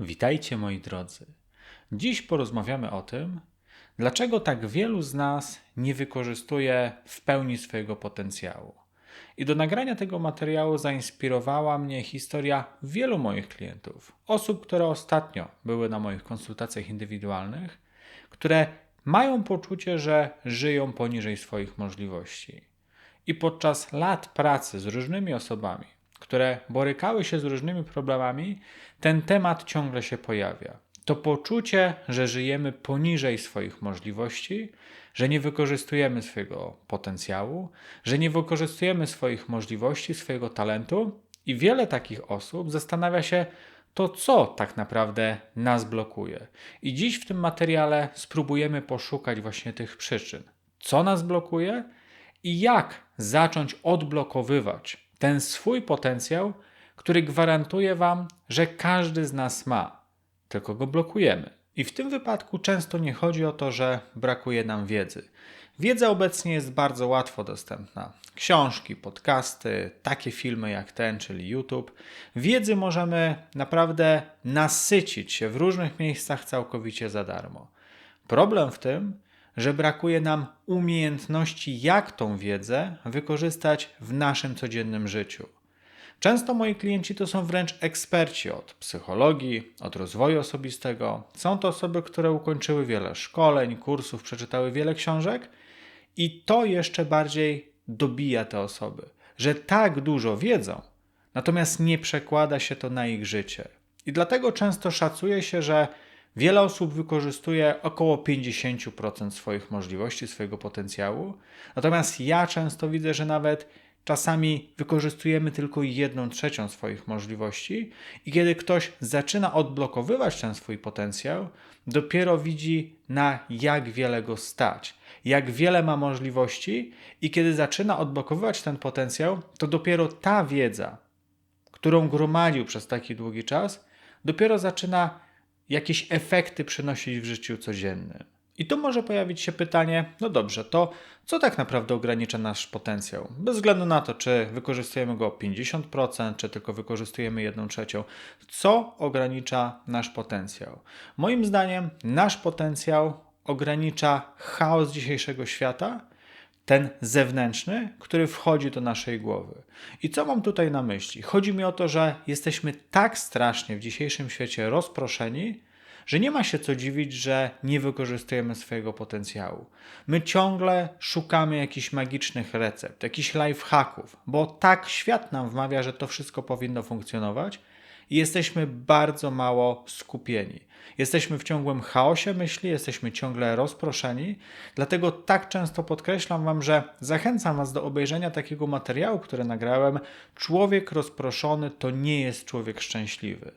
Witajcie moi drodzy. Dziś porozmawiamy o tym, dlaczego tak wielu z nas nie wykorzystuje w pełni swojego potencjału. I do nagrania tego materiału zainspirowała mnie historia wielu moich klientów, osób, które ostatnio były na moich konsultacjach indywidualnych, które mają poczucie, że żyją poniżej swoich możliwości. I podczas lat pracy z różnymi osobami, które borykały się z różnymi problemami, ten temat ciągle się pojawia. To poczucie, że żyjemy poniżej swoich możliwości, że nie wykorzystujemy swojego potencjału, że nie wykorzystujemy swoich możliwości, swojego talentu, i wiele takich osób zastanawia się, to co tak naprawdę nas blokuje. I dziś w tym materiale spróbujemy poszukać właśnie tych przyczyn. Co nas blokuje i jak zacząć odblokowywać ten swój potencjał, który gwarantuje Wam, że każdy z nas ma, tylko go blokujemy. I w tym wypadku często nie chodzi o to, że brakuje nam wiedzy. Wiedza obecnie jest bardzo łatwo dostępna. Książki, podcasty, takie filmy jak ten, czyli YouTube. Wiedzy możemy naprawdę nasycić się w różnych miejscach całkowicie za darmo. Problem w tym, że brakuje nam umiejętności, jak tą wiedzę wykorzystać w naszym codziennym życiu. Często moi klienci to są wręcz eksperci od psychologii, od rozwoju osobistego. Są to osoby, które ukończyły wiele szkoleń, kursów, przeczytały wiele książek i to jeszcze bardziej dobija te osoby, że tak dużo wiedzą, natomiast nie przekłada się to na ich życie. I dlatego często szacuje się, że Wiele osób wykorzystuje około 50% swoich możliwości, swojego potencjału, natomiast ja często widzę, że nawet czasami wykorzystujemy tylko 1 trzecią swoich możliwości, i kiedy ktoś zaczyna odblokowywać ten swój potencjał, dopiero widzi, na jak wiele go stać, jak wiele ma możliwości, i kiedy zaczyna odblokowywać ten potencjał, to dopiero ta wiedza, którą gromadził przez taki długi czas, dopiero zaczyna jakieś efekty przynosić w życiu codziennym. I tu może pojawić się pytanie: no dobrze, to co tak naprawdę ogranicza nasz potencjał? Bez względu na to, czy wykorzystujemy go 50%, czy tylko wykorzystujemy 1 trzecią, co ogranicza nasz potencjał? Moim zdaniem, nasz potencjał ogranicza chaos dzisiejszego świata, ten zewnętrzny, który wchodzi do naszej głowy. I co mam tutaj na myśli? Chodzi mi o to, że jesteśmy tak strasznie w dzisiejszym świecie rozproszeni, że nie ma się co dziwić, że nie wykorzystujemy swojego potencjału. My ciągle szukamy jakichś magicznych recept, jakichś lifehacków, bo tak świat nam wmawia, że to wszystko powinno funkcjonować i jesteśmy bardzo mało skupieni. Jesteśmy w ciągłym chaosie myśli, jesteśmy ciągle rozproszeni, dlatego tak często podkreślam Wam, że zachęcam Was do obejrzenia takiego materiału, który nagrałem. Człowiek rozproszony to nie jest człowiek szczęśliwy.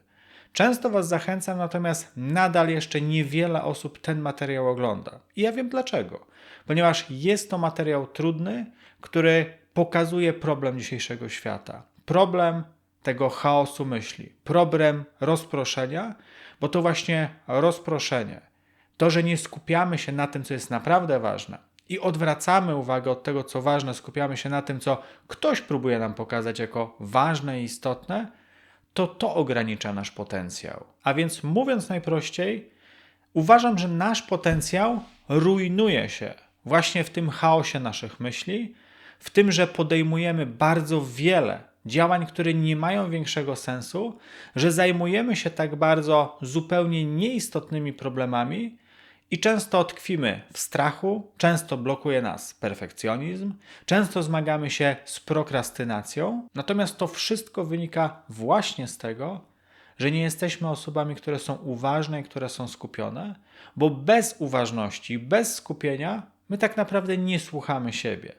Często Was zachęcam, natomiast nadal jeszcze niewiele osób ten materiał ogląda. I ja wiem dlaczego. Ponieważ jest to materiał trudny, który pokazuje problem dzisiejszego świata. Problem tego chaosu myśli, problem rozproszenia, bo to właśnie rozproszenie, to, że nie skupiamy się na tym, co jest naprawdę ważne i odwracamy uwagę od tego, co ważne, skupiamy się na tym, co ktoś próbuje nam pokazać jako ważne i istotne, to to ogranicza nasz potencjał. A więc mówiąc najprościej, uważam, że nasz potencjał rujnuje się właśnie w tym chaosie naszych myśli, w tym, że podejmujemy bardzo wiele działań, które nie mają większego sensu, że zajmujemy się tak bardzo zupełnie nieistotnymi problemami i często tkwimy w strachu, często blokuje nas perfekcjonizm, często zmagamy się z prokrastynacją, natomiast to wszystko wynika właśnie z tego, że nie jesteśmy osobami, które są uważne i które są skupione, bo bez uważności, bez skupienia my tak naprawdę nie słuchamy siebie.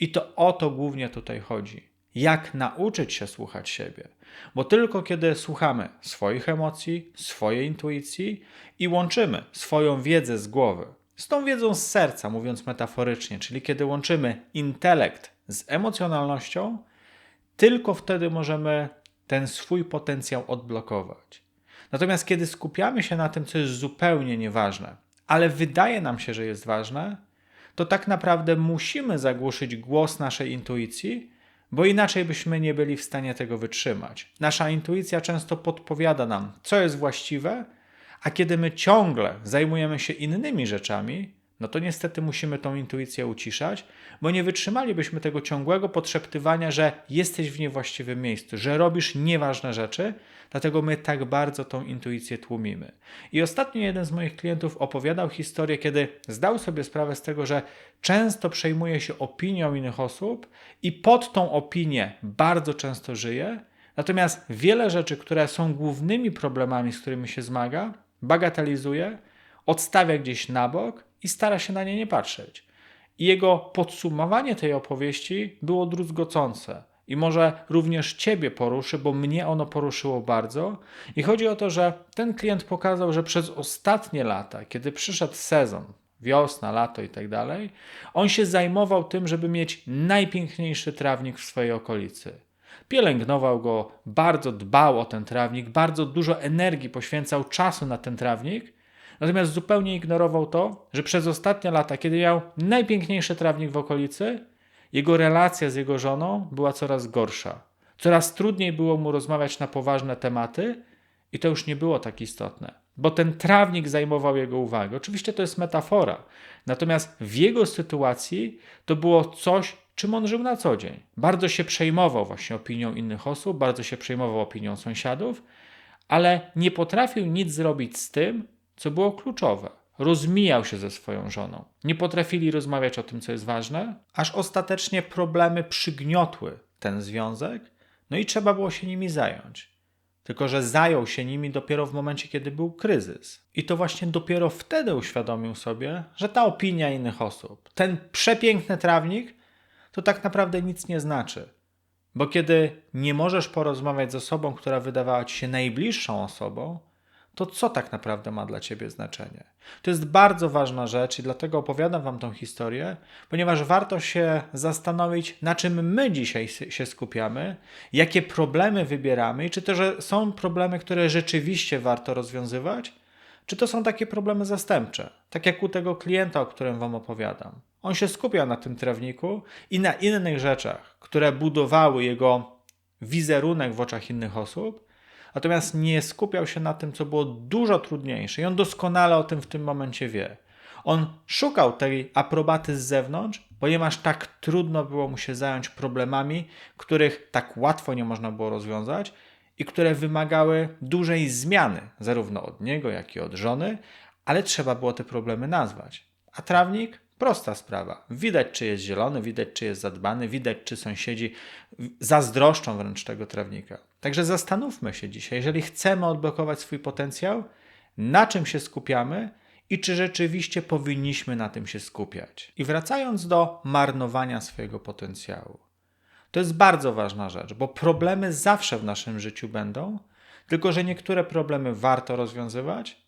I to o to głównie tutaj chodzi jak nauczyć się słuchać siebie. Bo tylko kiedy słuchamy swoich emocji, swojej intuicji i łączymy swoją wiedzę z głowy z tą wiedzą z serca, mówiąc metaforycznie, czyli kiedy łączymy intelekt z emocjonalnością, tylko wtedy możemy ten swój potencjał odblokować. Natomiast kiedy skupiamy się na tym, co jest zupełnie nieważne, ale wydaje nam się, że jest ważne, to tak naprawdę musimy zagłuszyć głos naszej intuicji, bo inaczej byśmy nie byli w stanie tego wytrzymać. Nasza intuicja często podpowiada nam, co jest właściwe, a kiedy my ciągle zajmujemy się innymi rzeczami, no to niestety musimy tą intuicję uciszać, bo nie wytrzymalibyśmy tego ciągłego podszeptywania, że jesteś w niewłaściwym miejscu, że robisz nieważne rzeczy, dlatego my tak bardzo tą intuicję tłumimy. I ostatnio jeden z moich klientów opowiadał historię, kiedy zdał sobie sprawę z tego, że często przejmuje się opinią innych osób i pod tą opinię bardzo często żyje, natomiast wiele rzeczy, które są głównymi problemami, z którymi się zmaga, bagatelizuje, odstawia gdzieś na bok i stara się na nie nie patrzeć. I jego podsumowanie tej opowieści było druzgocące. I może również Ciebie poruszy, bo mnie ono poruszyło bardzo. I chodzi o to, że ten klient pokazał, że przez ostatnie lata, kiedy przyszedł sezon, wiosna, lato i tak dalej, on się zajmował tym, żeby mieć najpiękniejszy trawnik w swojej okolicy. Pielęgnował go, bardzo dbał o ten trawnik, bardzo dużo energii poświęcał czasu na ten trawnik Natomiast zupełnie ignorował to, że przez ostatnie lata, kiedy miał najpiękniejszy trawnik w okolicy, jego relacja z jego żoną była coraz gorsza. Coraz trudniej było mu rozmawiać na poważne tematy i to już nie było tak istotne, bo ten trawnik zajmował jego uwagę. Oczywiście to jest metafora, natomiast w jego sytuacji to było coś, czym on żył na co dzień. Bardzo się przejmował właśnie opinią innych osób, bardzo się przejmował opinią sąsiadów, ale nie potrafił nic zrobić z tym, co było kluczowe. Rozmijał się ze swoją żoną. Nie potrafili rozmawiać o tym, co jest ważne, aż ostatecznie problemy przygniotły ten związek, no i trzeba było się nimi zająć. Tylko, że zajął się nimi dopiero w momencie, kiedy był kryzys. I to właśnie dopiero wtedy uświadomił sobie, że ta opinia innych osób, ten przepiękny trawnik, to tak naprawdę nic nie znaczy. Bo kiedy nie możesz porozmawiać z osobą, która wydawała ci się najbliższą osobą, to co tak naprawdę ma dla ciebie znaczenie? To jest bardzo ważna rzecz i dlatego opowiadam wam tą historię, ponieważ warto się zastanowić, na czym my dzisiaj się skupiamy, jakie problemy wybieramy i czy to że są problemy, które rzeczywiście warto rozwiązywać, czy to są takie problemy zastępcze, tak jak u tego klienta, o którym wam opowiadam. On się skupiał na tym trawniku i na innych rzeczach, które budowały jego wizerunek w oczach innych osób, natomiast nie skupiał się na tym, co było dużo trudniejsze i on doskonale o tym w tym momencie wie. On szukał tej aprobaty z zewnątrz, ponieważ tak trudno było mu się zająć problemami, których tak łatwo nie można było rozwiązać i które wymagały dużej zmiany, zarówno od niego, jak i od żony, ale trzeba było te problemy nazwać. A trawnik Prosta sprawa. Widać, czy jest zielony, widać, czy jest zadbany, widać, czy sąsiedzi zazdroszczą wręcz tego trawnika. Także zastanówmy się dzisiaj, jeżeli chcemy odblokować swój potencjał, na czym się skupiamy i czy rzeczywiście powinniśmy na tym się skupiać. I wracając do marnowania swojego potencjału. To jest bardzo ważna rzecz, bo problemy zawsze w naszym życiu będą, tylko że niektóre problemy warto rozwiązywać,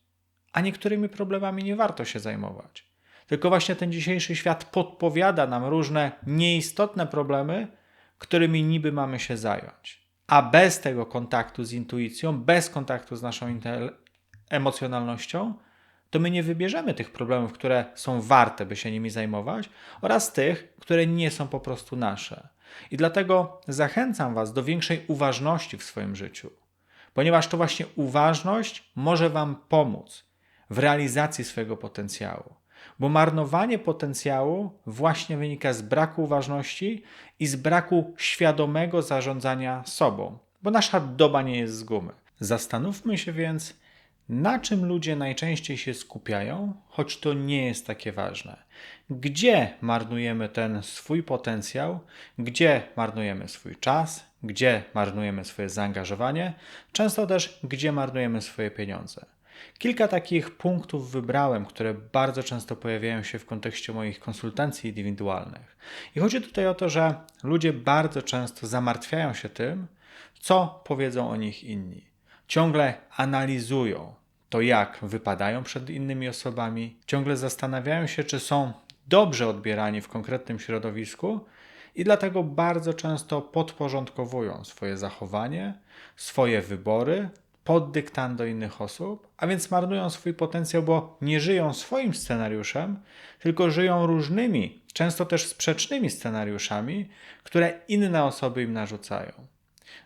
a niektórymi problemami nie warto się zajmować. Tylko właśnie ten dzisiejszy świat podpowiada nam różne nieistotne problemy, którymi niby mamy się zająć. A bez tego kontaktu z intuicją, bez kontaktu z naszą emocjonalnością, to my nie wybierzemy tych problemów, które są warte, by się nimi zajmować, oraz tych, które nie są po prostu nasze. I dlatego zachęcam Was do większej uważności w swoim życiu, ponieważ to właśnie uważność może Wam pomóc w realizacji swojego potencjału. Bo marnowanie potencjału właśnie wynika z braku uważności i z braku świadomego zarządzania sobą, bo nasza doba nie jest z gumy. Zastanówmy się więc, na czym ludzie najczęściej się skupiają, choć to nie jest takie ważne. Gdzie marnujemy ten swój potencjał, gdzie marnujemy swój czas, gdzie marnujemy swoje zaangażowanie, często też gdzie marnujemy swoje pieniądze. Kilka takich punktów wybrałem, które bardzo często pojawiają się w kontekście moich konsultacji indywidualnych. I chodzi tutaj o to, że ludzie bardzo często zamartwiają się tym, co powiedzą o nich inni. Ciągle analizują to, jak wypadają przed innymi osobami, ciągle zastanawiają się, czy są dobrze odbierani w konkretnym środowisku i dlatego bardzo często podporządkowują swoje zachowanie, swoje wybory pod dyktando innych osób, a więc marnują swój potencjał, bo nie żyją swoim scenariuszem, tylko żyją różnymi, często też sprzecznymi scenariuszami, które inne osoby im narzucają.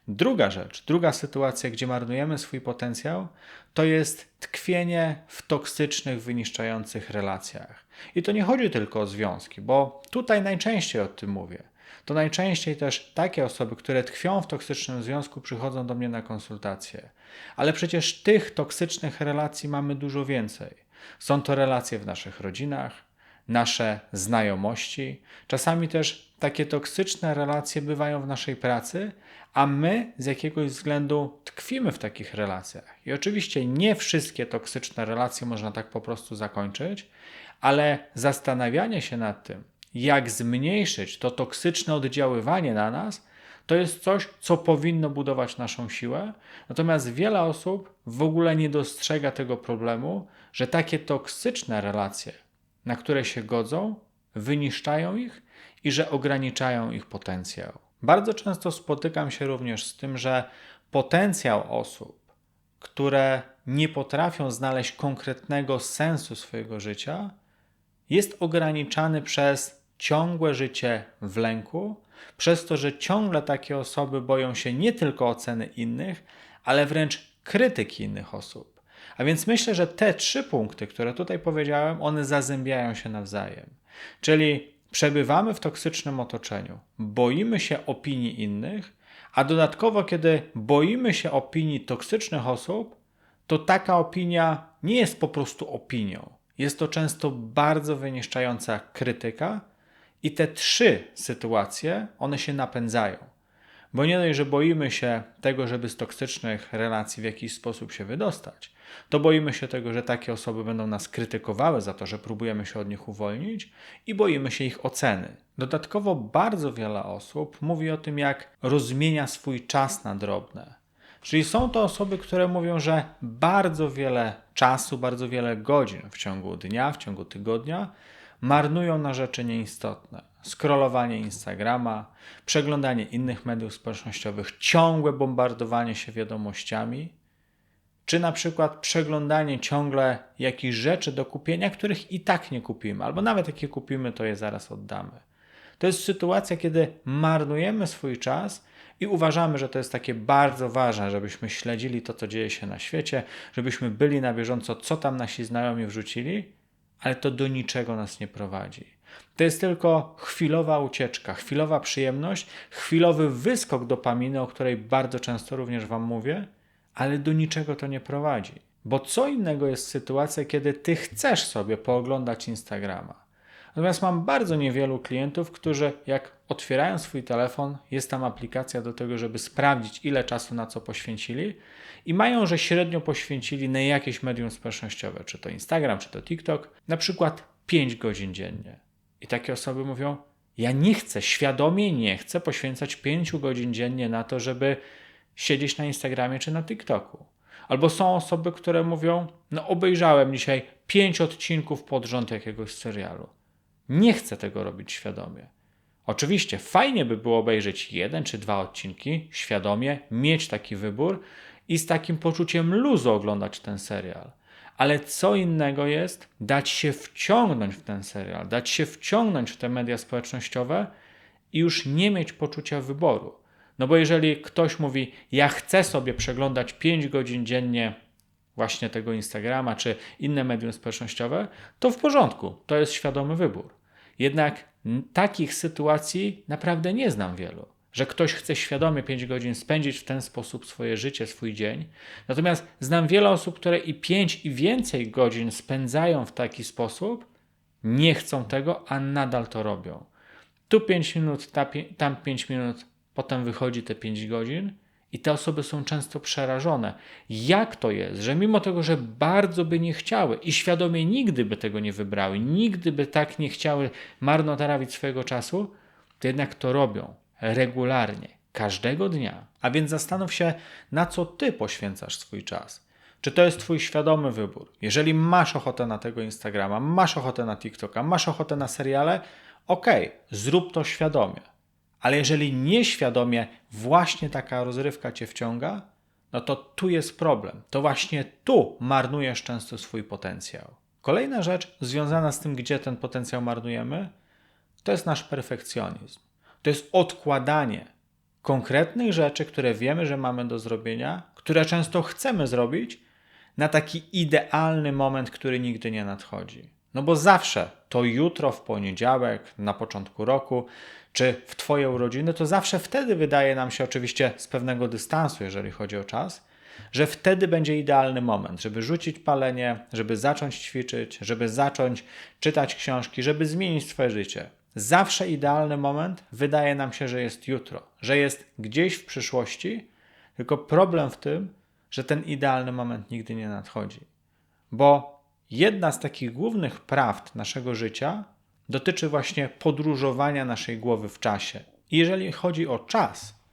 Druga rzecz, druga sytuacja, gdzie marnujemy swój potencjał, to jest tkwienie w toksycznych, wyniszczających relacjach. I to nie chodzi tylko o związki, bo tutaj najczęściej o tym mówię. To najczęściej też takie osoby, które tkwią w toksycznym związku, przychodzą do mnie na konsultacje. Ale przecież tych toksycznych relacji mamy dużo więcej. Są to relacje w naszych rodzinach, nasze znajomości. Czasami też takie toksyczne relacje bywają w naszej pracy, a my z jakiegoś względu tkwimy w takich relacjach. I oczywiście nie wszystkie toksyczne relacje można tak po prostu zakończyć, ale zastanawianie się nad tym, jak zmniejszyć to toksyczne oddziaływanie na nas, to jest coś, co powinno budować naszą siłę. Natomiast wiele osób w ogóle nie dostrzega tego problemu, że takie toksyczne relacje, na które się godzą, wyniszczają ich i że ograniczają ich potencjał. Bardzo często spotykam się również z tym, że potencjał osób, które nie potrafią znaleźć konkretnego sensu swojego życia, jest ograniczany przez ciągłe życie w lęku, przez to, że ciągle takie osoby boją się nie tylko oceny innych, ale wręcz krytyki innych osób. A więc myślę, że te trzy punkty, które tutaj powiedziałem, one zazębiają się nawzajem. Czyli przebywamy w toksycznym otoczeniu, boimy się opinii innych, a dodatkowo, kiedy boimy się opinii toksycznych osób, to taka opinia nie jest po prostu opinią. Jest to często bardzo wyniszczająca krytyka, i te trzy sytuacje, one się napędzają. Bo nie dość, że boimy się tego, żeby z toksycznych relacji w jakiś sposób się wydostać, to boimy się tego, że takie osoby będą nas krytykowały za to, że próbujemy się od nich uwolnić i boimy się ich oceny. Dodatkowo bardzo wiele osób mówi o tym, jak rozmienia swój czas na drobne. Czyli są to osoby, które mówią, że bardzo wiele czasu, bardzo wiele godzin w ciągu dnia, w ciągu tygodnia marnują na rzeczy nieistotne. Scrollowanie Instagrama, przeglądanie innych mediów społecznościowych, ciągłe bombardowanie się wiadomościami, czy na przykład przeglądanie ciągle jakichś rzeczy do kupienia, których i tak nie kupimy, albo nawet jakie kupimy, to je zaraz oddamy. To jest sytuacja, kiedy marnujemy swój czas i uważamy, że to jest takie bardzo ważne, żebyśmy śledzili to, co dzieje się na świecie, żebyśmy byli na bieżąco, co tam nasi znajomi wrzucili, ale to do niczego nas nie prowadzi. To jest tylko chwilowa ucieczka, chwilowa przyjemność, chwilowy wyskok dopaminy, o której bardzo często również Wam mówię, ale do niczego to nie prowadzi. Bo co innego jest sytuacja, kiedy Ty chcesz sobie pooglądać Instagrama. Natomiast mam bardzo niewielu klientów, którzy jak otwierają swój telefon, jest tam aplikacja do tego, żeby sprawdzić, ile czasu na co poświęcili, i mają, że średnio poświęcili na jakieś medium społecznościowe, czy to Instagram, czy to TikTok, na przykład 5 godzin dziennie. I takie osoby mówią: Ja nie chcę, świadomie nie chcę poświęcać 5 godzin dziennie na to, żeby siedzieć na Instagramie czy na TikToku. Albo są osoby, które mówią: No, obejrzałem dzisiaj 5 odcinków pod rząd jakiegoś serialu. Nie chcę tego robić świadomie. Oczywiście fajnie by było obejrzeć jeden czy dwa odcinki świadomie, mieć taki wybór i z takim poczuciem luzu oglądać ten serial. Ale co innego jest dać się wciągnąć w ten serial, dać się wciągnąć w te media społecznościowe i już nie mieć poczucia wyboru. No bo jeżeli ktoś mówi, ja chcę sobie przeglądać 5 godzin dziennie właśnie tego Instagrama czy inne medium społecznościowe, to w porządku, to jest świadomy wybór. Jednak takich sytuacji naprawdę nie znam wielu że ktoś chce świadomie 5 godzin spędzić w ten sposób swoje życie, swój dzień. Natomiast znam wiele osób, które i 5 i więcej godzin spędzają w taki sposób, nie chcą tego, a nadal to robią. Tu 5 minut, tam 5 minut, potem wychodzi te 5 godzin. I te osoby są często przerażone. Jak to jest, że mimo tego, że bardzo by nie chciały i świadomie nigdy by tego nie wybrały, nigdy by tak nie chciały marnotrawić swojego czasu, to jednak to robią regularnie, każdego dnia. A więc zastanów się, na co ty poświęcasz swój czas. Czy to jest Twój świadomy wybór? Jeżeli masz ochotę na tego Instagrama, masz ochotę na TikToka, masz ochotę na seriale, ok, zrób to świadomie. Ale jeżeli nieświadomie właśnie taka rozrywka Cię wciąga, no to tu jest problem. To właśnie tu marnujesz często swój potencjał. Kolejna rzecz związana z tym, gdzie ten potencjał marnujemy, to jest nasz perfekcjonizm. To jest odkładanie konkretnych rzeczy, które wiemy, że mamy do zrobienia, które często chcemy zrobić, na taki idealny moment, który nigdy nie nadchodzi. No bo zawsze to jutro, w poniedziałek, na początku roku, czy w Twoje urodziny, to zawsze wtedy wydaje nam się, oczywiście z pewnego dystansu, jeżeli chodzi o czas, że wtedy będzie idealny moment, żeby rzucić palenie, żeby zacząć ćwiczyć, żeby zacząć czytać książki, żeby zmienić swoje życie. Zawsze idealny moment wydaje nam się, że jest jutro, że jest gdzieś w przyszłości, tylko problem w tym, że ten idealny moment nigdy nie nadchodzi. Bo jedna z takich głównych prawd naszego życia dotyczy właśnie podróżowania naszej głowy w czasie. I jeżeli chodzi o czas,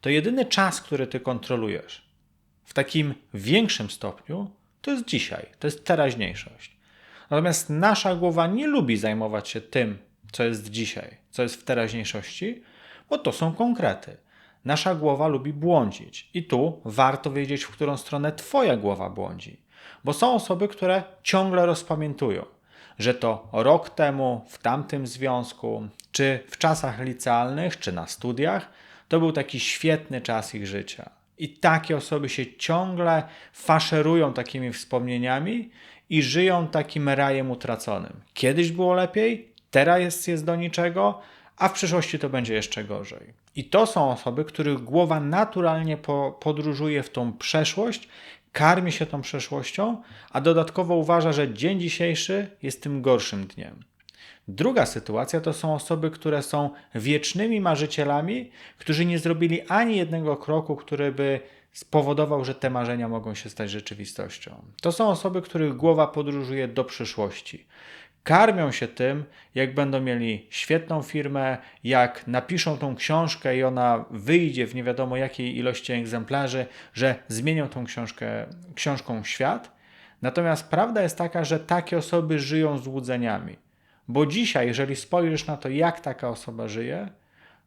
to jedyny czas, który ty kontrolujesz w takim większym stopniu, to jest dzisiaj, to jest teraźniejszość. Natomiast nasza głowa nie lubi zajmować się tym, co jest dzisiaj, co jest w teraźniejszości, bo to są konkrety. Nasza głowa lubi błądzić i tu warto wiedzieć, w którą stronę Twoja głowa błądzi. Bo są osoby, które ciągle rozpamiętują, że to rok temu, w tamtym związku, czy w czasach licealnych, czy na studiach, to był taki świetny czas ich życia. I takie osoby się ciągle faszerują takimi wspomnieniami i żyją takim rajem utraconym. Kiedyś było lepiej, teraz jest, jest do niczego, a w przyszłości to będzie jeszcze gorzej. I to są osoby, których głowa naturalnie po, podróżuje w tą przeszłość, karmi się tą przeszłością, a dodatkowo uważa, że dzień dzisiejszy jest tym gorszym dniem. Druga sytuacja to są osoby, które są wiecznymi marzycielami, którzy nie zrobili ani jednego kroku, który by spowodował, że te marzenia mogą się stać rzeczywistością. To są osoby, których głowa podróżuje do przyszłości karmią się tym, jak będą mieli świetną firmę, jak napiszą tą książkę i ona wyjdzie w nie wiadomo jakiej ilości egzemplarzy, że zmienią tą książkę, książką świat. Natomiast prawda jest taka, że takie osoby żyją złudzeniami. Bo dzisiaj, jeżeli spojrzysz na to, jak taka osoba żyje,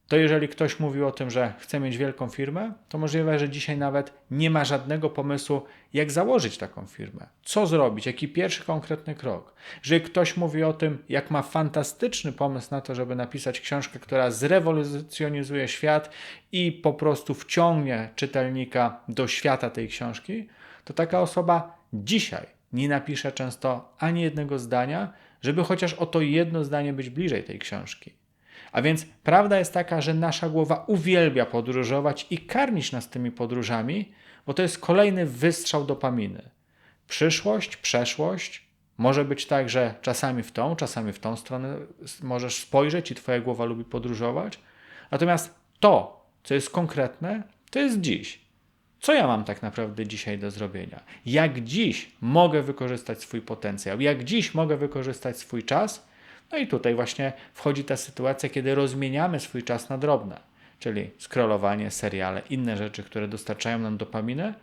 to jeżeli ktoś mówił o tym, że chce mieć wielką firmę, to możliwe, że dzisiaj nawet nie ma żadnego pomysłu, jak założyć taką firmę, co zrobić, jaki pierwszy konkretny krok. Jeżeli ktoś mówi o tym, jak ma fantastyczny pomysł na to, żeby napisać książkę, która zrewolucjonizuje świat i po prostu wciągnie czytelnika do świata tej książki, to taka osoba dzisiaj nie napisze często ani jednego zdania, żeby chociaż o to jedno zdanie być bliżej tej książki. A więc prawda jest taka, że nasza głowa uwielbia podróżować i karmić nas tymi podróżami, bo to jest kolejny wystrzał dopaminy. Przyszłość, przeszłość. Może być tak, że czasami w tą, czasami w tą stronę możesz spojrzeć i Twoja głowa lubi podróżować. Natomiast to, co jest konkretne, to jest dziś. Co ja mam tak naprawdę dzisiaj do zrobienia? Jak dziś mogę wykorzystać swój potencjał? Jak dziś mogę wykorzystać swój czas? No i tutaj właśnie wchodzi ta sytuacja, kiedy rozmieniamy swój czas na drobne, czyli scrollowanie, seriale, inne rzeczy, które dostarczają nam dopaminę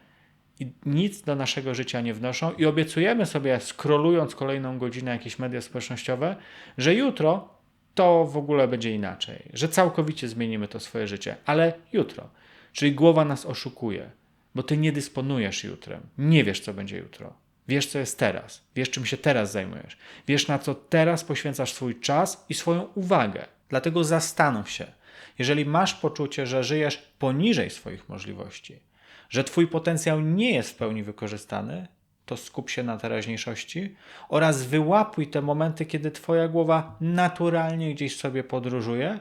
i nic do naszego życia nie wnoszą i obiecujemy sobie, scrollując kolejną godzinę jakieś media społecznościowe, że jutro to w ogóle będzie inaczej, że całkowicie zmienimy to swoje życie, ale jutro. Czyli głowa nas oszukuje, bo ty nie dysponujesz jutrem, nie wiesz, co będzie jutro. Wiesz, co jest teraz. Wiesz, czym się teraz zajmujesz. Wiesz, na co teraz poświęcasz swój czas i swoją uwagę. Dlatego zastanów się, jeżeli masz poczucie, że żyjesz poniżej swoich możliwości, że Twój potencjał nie jest w pełni wykorzystany, to skup się na teraźniejszości oraz wyłapuj te momenty, kiedy Twoja głowa naturalnie gdzieś sobie podróżuje,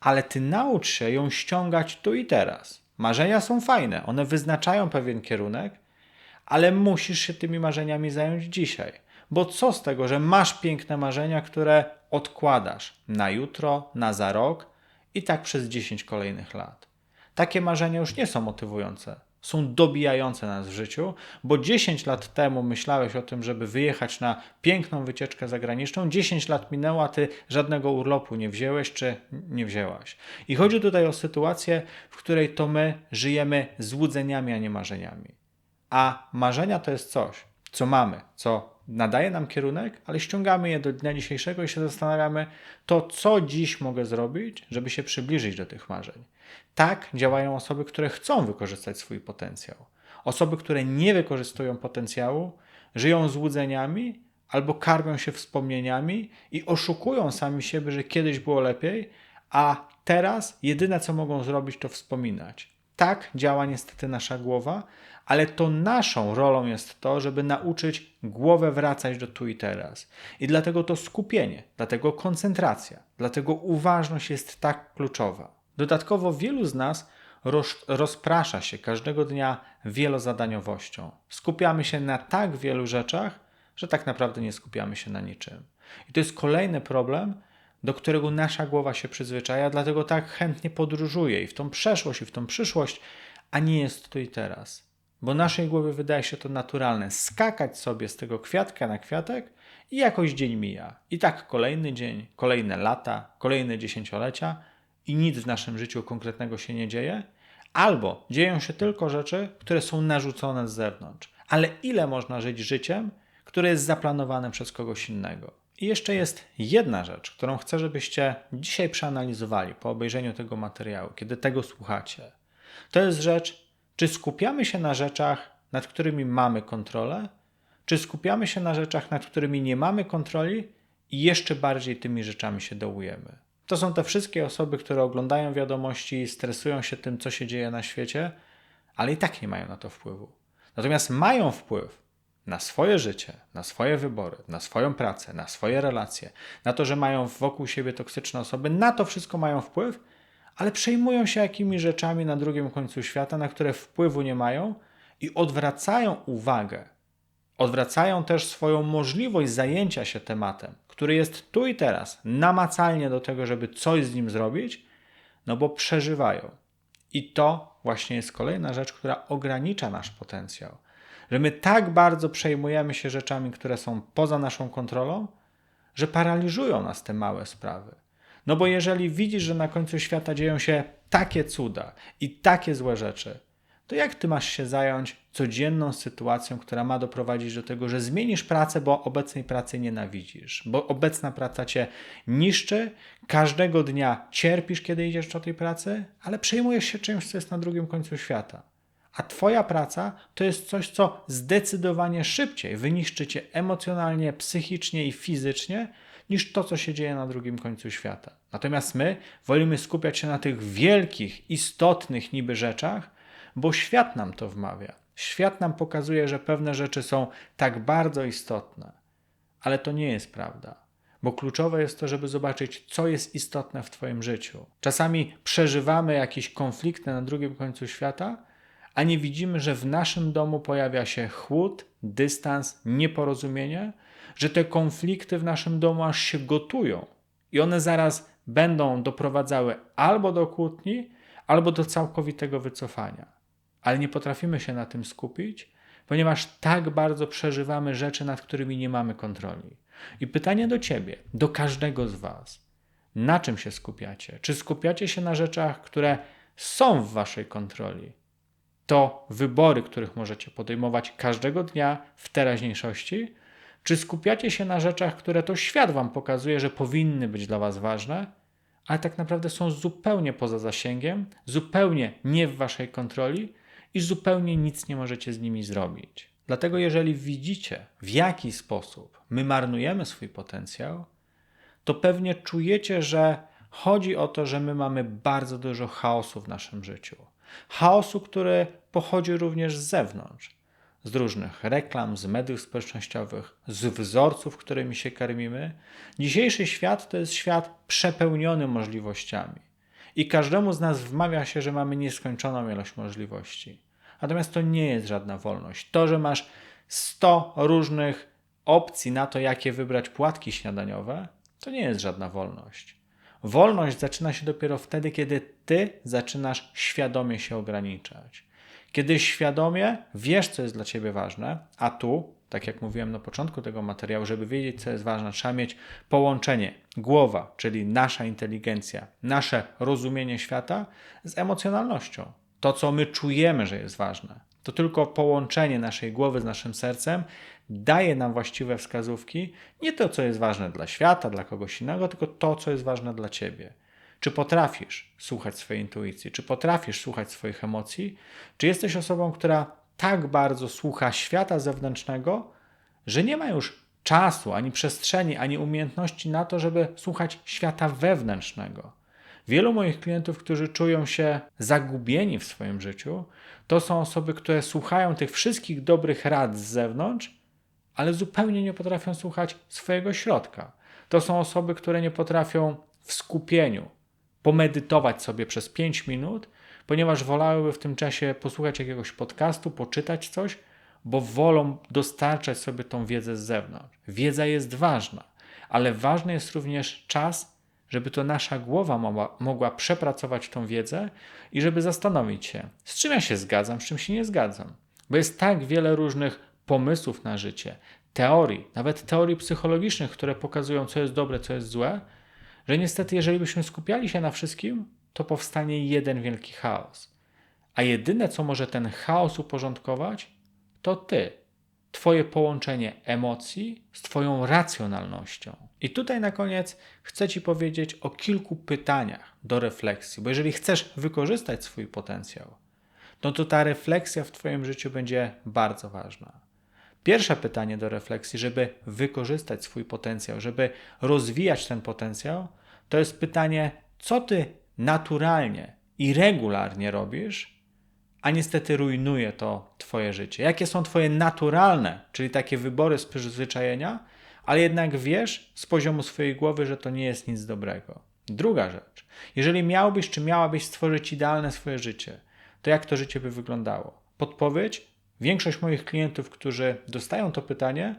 ale Ty naucz się ją ściągać tu i teraz. Marzenia są fajne, one wyznaczają pewien kierunek, ale musisz się tymi marzeniami zająć dzisiaj. Bo co z tego, że masz piękne marzenia, które odkładasz na jutro, na za rok i tak przez 10 kolejnych lat. Takie marzenia już nie są motywujące, są dobijające nas w życiu, bo 10 lat temu myślałeś o tym, żeby wyjechać na piękną wycieczkę zagraniczną, 10 lat minęło, a ty żadnego urlopu nie wzięłeś czy nie wzięłaś. I chodzi tutaj o sytuację, w której to my żyjemy złudzeniami, a nie marzeniami. A marzenia to jest coś, co mamy, co nadaje nam kierunek, ale ściągamy je do dnia dzisiejszego i się zastanawiamy, to co dziś mogę zrobić, żeby się przybliżyć do tych marzeń. Tak działają osoby, które chcą wykorzystać swój potencjał. Osoby, które nie wykorzystują potencjału, żyją złudzeniami albo karmią się wspomnieniami i oszukują sami siebie, że kiedyś było lepiej, a teraz jedyne co mogą zrobić to wspominać. Tak działa niestety nasza głowa, ale to naszą rolą jest to, żeby nauczyć głowę wracać do tu i teraz. I dlatego to skupienie, dlatego koncentracja, dlatego uważność jest tak kluczowa. Dodatkowo wielu z nas roz, rozprasza się każdego dnia wielozadaniowością. Skupiamy się na tak wielu rzeczach, że tak naprawdę nie skupiamy się na niczym. I to jest kolejny problem, do którego nasza głowa się przyzwyczaja, dlatego tak chętnie podróżuje i w tą przeszłość, i w tą przyszłość, a nie jest tu i teraz. Bo naszej głowie wydaje się to naturalne skakać sobie z tego kwiatka na kwiatek i jakoś dzień mija. I tak kolejny dzień, kolejne lata, kolejne dziesięciolecia i nic w naszym życiu konkretnego się nie dzieje, albo dzieją się tylko rzeczy, które są narzucone z zewnątrz. Ale ile można żyć życiem, które jest zaplanowane przez kogoś innego? I jeszcze jest jedna rzecz, którą chcę, żebyście dzisiaj przeanalizowali po obejrzeniu tego materiału, kiedy tego słuchacie. To jest rzecz, czy skupiamy się na rzeczach, nad którymi mamy kontrolę, czy skupiamy się na rzeczach, nad którymi nie mamy kontroli i jeszcze bardziej tymi rzeczami się dołujemy. To są te wszystkie osoby, które oglądają wiadomości, stresują się tym, co się dzieje na świecie, ale i tak nie mają na to wpływu. Natomiast mają wpływ na swoje życie, na swoje wybory, na swoją pracę, na swoje relacje, na to, że mają wokół siebie toksyczne osoby, na to wszystko mają wpływ, ale przejmują się jakimiś rzeczami na drugim końcu świata, na które wpływu nie mają i odwracają uwagę. Odwracają też swoją możliwość zajęcia się tematem, który jest tu i teraz, namacalnie do tego, żeby coś z nim zrobić, no bo przeżywają. I to właśnie jest kolejna rzecz, która ogranicza nasz potencjał że my tak bardzo przejmujemy się rzeczami, które są poza naszą kontrolą, że paraliżują nas te małe sprawy. No bo jeżeli widzisz, że na końcu świata dzieją się takie cuda i takie złe rzeczy, to jak ty masz się zająć codzienną sytuacją, która ma doprowadzić do tego, że zmienisz pracę, bo obecnej pracy nienawidzisz, bo obecna praca cię niszczy, każdego dnia cierpisz, kiedy idziesz do tej pracy, ale przejmujesz się czymś, co jest na drugim końcu świata. A Twoja praca to jest coś, co zdecydowanie szybciej wyniszczy Cię emocjonalnie, psychicznie i fizycznie, niż to, co się dzieje na drugim końcu świata. Natomiast my wolimy skupiać się na tych wielkich, istotnych niby rzeczach, bo świat nam to wmawia. Świat nam pokazuje, że pewne rzeczy są tak bardzo istotne, ale to nie jest prawda. Bo kluczowe jest to, żeby zobaczyć, co jest istotne w Twoim życiu. Czasami przeżywamy jakieś konflikty na drugim końcu świata, a nie widzimy, że w naszym domu pojawia się chłód, dystans, nieporozumienie, że te konflikty w naszym domu aż się gotują i one zaraz będą doprowadzały albo do kłótni, albo do całkowitego wycofania. Ale nie potrafimy się na tym skupić, ponieważ tak bardzo przeżywamy rzeczy, nad którymi nie mamy kontroli. I pytanie do ciebie, do każdego z Was: na czym się skupiacie? Czy skupiacie się na rzeczach, które są w Waszej kontroli? to wybory, których możecie podejmować każdego dnia w teraźniejszości? Czy skupiacie się na rzeczach, które to świat Wam pokazuje, że powinny być dla Was ważne, ale tak naprawdę są zupełnie poza zasięgiem, zupełnie nie w Waszej kontroli i zupełnie nic nie możecie z nimi zrobić? Dlatego, jeżeli widzicie, w jaki sposób my marnujemy swój potencjał, to pewnie czujecie, że chodzi o to, że my mamy bardzo dużo chaosu w naszym życiu Chaosu, który pochodzi również z zewnątrz, z różnych reklam, z mediów społecznościowych, z wzorców, którymi się karmimy. Dzisiejszy świat to jest świat przepełniony możliwościami. I każdemu z nas wmawia się, że mamy nieskończoną ilość możliwości. Natomiast to nie jest żadna wolność. To, że masz 100 różnych opcji na to, jakie wybrać płatki śniadaniowe, to nie jest żadna wolność. Wolność zaczyna się dopiero wtedy, kiedy ty zaczynasz świadomie się ograniczać. Kiedy świadomie wiesz, co jest dla ciebie ważne, a tu, tak jak mówiłem na początku tego materiału, żeby wiedzieć, co jest ważne, trzeba mieć połączenie głowa, czyli nasza inteligencja, nasze rozumienie świata z emocjonalnością. To, co my czujemy, że jest ważne. To tylko połączenie naszej głowy z naszym sercem daje nam właściwe wskazówki, nie to, co jest ważne dla świata, dla kogoś innego, tylko to, co jest ważne dla ciebie. Czy potrafisz słuchać swojej intuicji? Czy potrafisz słuchać swoich emocji? Czy jesteś osobą, która tak bardzo słucha świata zewnętrznego, że nie ma już czasu, ani przestrzeni, ani umiejętności na to, żeby słuchać świata wewnętrznego. Wielu moich klientów, którzy czują się zagubieni w swoim życiu, to są osoby, które słuchają tych wszystkich dobrych rad z zewnątrz, ale zupełnie nie potrafią słuchać swojego środka. To są osoby, które nie potrafią w skupieniu pomedytować sobie przez 5 minut, ponieważ wolałyby w tym czasie posłuchać jakiegoś podcastu, poczytać coś, bo wolą dostarczać sobie tą wiedzę z zewnątrz. Wiedza jest ważna, ale ważny jest również czas, żeby to nasza głowa mogła, mogła przepracować tą wiedzę i żeby zastanowić się, z czym ja się zgadzam, z czym się nie zgadzam. Bo jest tak wiele różnych pomysłów na życie, teorii, nawet teorii psychologicznych, które pokazują, co jest dobre, co jest złe, że niestety, jeżeli byśmy skupiali się na wszystkim, to powstanie jeden wielki chaos. A jedyne, co może ten chaos uporządkować, to ty, Twoje połączenie emocji z Twoją racjonalnością. I tutaj na koniec chcę Ci powiedzieć o kilku pytaniach do refleksji, bo jeżeli chcesz wykorzystać swój potencjał, no to ta refleksja w Twoim życiu będzie bardzo ważna. Pierwsze pytanie do refleksji, żeby wykorzystać swój potencjał, żeby rozwijać ten potencjał, to jest pytanie, co Ty naturalnie i regularnie robisz, a niestety rujnuje to Twoje życie? Jakie są Twoje naturalne, czyli takie wybory z przyzwyczajenia, ale jednak wiesz z poziomu swojej głowy, że to nie jest nic dobrego? Druga rzecz. Jeżeli miałbyś czy miałabyś stworzyć idealne swoje życie, to jak to życie by wyglądało? Podpowiedź? Większość moich klientów, którzy dostają to pytanie,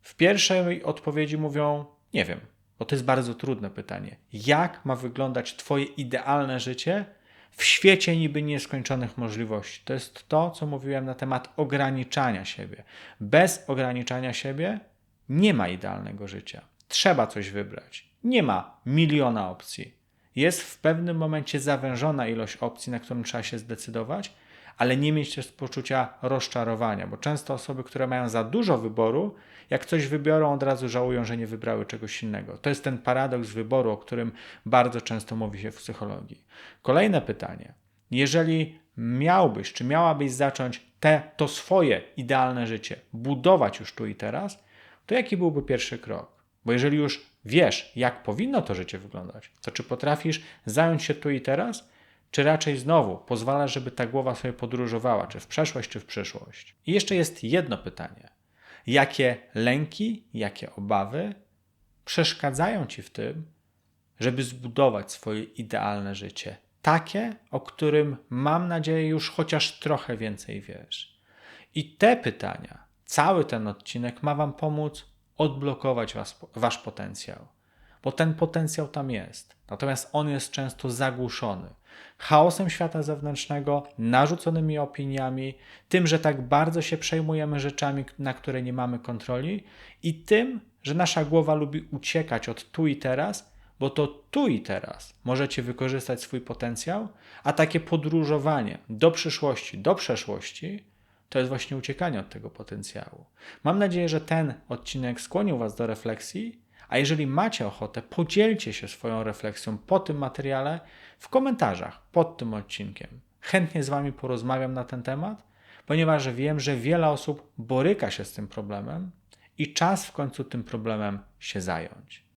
w pierwszej odpowiedzi mówią: Nie wiem, bo to jest bardzo trudne pytanie. Jak ma wyglądać Twoje idealne życie, w świecie niby nieskończonych możliwości. To jest to, co mówiłem na temat ograniczania siebie. Bez ograniczania siebie nie ma idealnego życia. Trzeba coś wybrać. Nie ma miliona opcji. Jest w pewnym momencie zawężona ilość opcji, na którą trzeba się zdecydować, ale nie mieć też poczucia rozczarowania, bo często osoby, które mają za dużo wyboru, jak coś wybiorą, od razu żałują, że nie wybrały czegoś innego. To jest ten paradoks wyboru, o którym bardzo często mówi się w psychologii. Kolejne pytanie. Jeżeli miałbyś, czy miałabyś zacząć te, to swoje idealne życie budować już tu i teraz, to jaki byłby pierwszy krok? Bo jeżeli już wiesz, jak powinno to życie wyglądać, to czy potrafisz zająć się tu i teraz, czy raczej znowu pozwalasz, żeby ta głowa sobie podróżowała, czy w przeszłość, czy w przyszłość? I jeszcze jest jedno pytanie. Jakie lęki, jakie obawy przeszkadzają ci w tym, żeby zbudować swoje idealne życie? Takie, o którym mam nadzieję już chociaż trochę więcej wiesz. I te pytania, cały ten odcinek ma Wam pomóc odblokować was, Wasz potencjał, bo ten potencjał tam jest, natomiast on jest często zagłuszony chaosem świata zewnętrznego, narzuconymi opiniami, tym, że tak bardzo się przejmujemy rzeczami, na które nie mamy kontroli, i tym, że nasza głowa lubi uciekać od tu i teraz, bo to tu i teraz możecie wykorzystać swój potencjał, a takie podróżowanie do przyszłości, do przeszłości, to jest właśnie uciekanie od tego potencjału. Mam nadzieję, że ten odcinek skłonił Was do refleksji, a jeżeli macie ochotę, podzielcie się swoją refleksją po tym materiale w komentarzach pod tym odcinkiem. Chętnie z Wami porozmawiam na ten temat, ponieważ wiem, że wiele osób boryka się z tym problemem i czas w końcu tym problemem się zająć.